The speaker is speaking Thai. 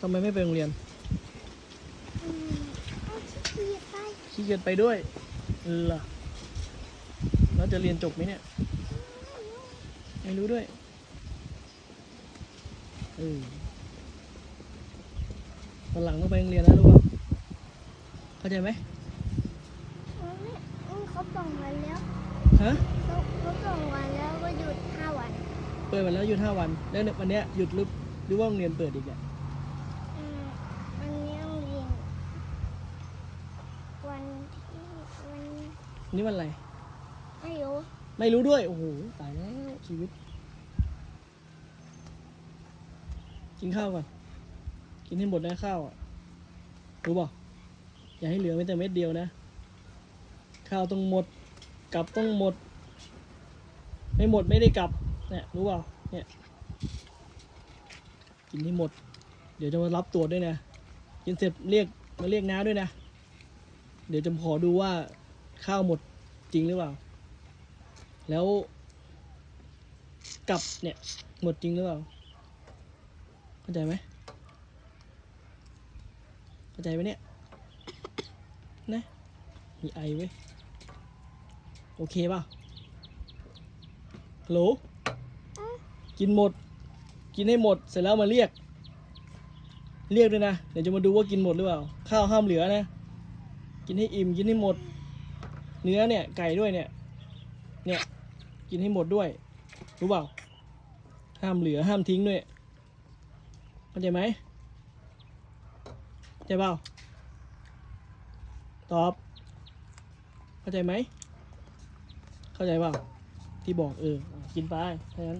ทำไมไม่ไปโรงเรียนอืมเอาขี้เกียจไปขี้เกียจไปด้วยเออล่ะแล้วจะเรียนจบไหมเนี่ย ไม่รู้ด้วยเออวันหลังต้องไปโรงเรียนนะรู้ป่ะเข้าใจไหมอืมอืมเขาส่งวันแล้วฮะเขาเขาส่งวันแล้วก็หยุดห้าวัน เปิดวันแล้วหยุดห้าวัน แล้วเนี่ยวันเนี้ยหยุดหรือหรือว่าโรงเรียนเปิดอีกเนี่ย อืมวันนี้โรงเรียน วันที่วันนี่วันอะไร ไม่รู้ไม่รู้ด้วย โอ้โห ตายแล้วชีวิต กินข้าวก่อน กินให้หมดนะข้าวอะ รู้ป่ะอย่าให้เหลือแม้แต่เม็ดเดียวนะ ข้าวต้องหมด กลับต้องหมด ไม่หมดไม่ได้กลับ เนี่ย รู้ป่ะเนี่ย กินให้หมด เดี๋ยวจะมารับตรวจด้วยนะ กินเสร็จเรียกมาเรียกน้าด้วยนะ เดี๋ยวจะขอดูว่าข้าวหมดจริงหรือเปล่า แล้วกลับเนี่ยหมดจริงหรือเปล่า เข้าใจไหมเข้าใจไหมเนี่ยนะมีไอเว้ยโอเคป่ะฮัลโหลกินหมด กินให้หมดเสร็จแล้วมาเรียก เรียกด้วยนะ เดี๋ยวจะมาดูว่ากินหมดหรือเปล่า ข้าวห้ามเหลือนะ กินให้อิ่มกินให้หมด เนื้อเนี่ยไก่ด้วยเนี่ย เนี่ยกินให้หมดด้วย รู้เปล่า ห้ามเหลือห้ามทิ้งด้วยเข้าใจไหมเข้าใจเปล่าตอบ เข้าใจไหม เข้าใจเปล่าที่บอกเออ กินไปถ้างั้น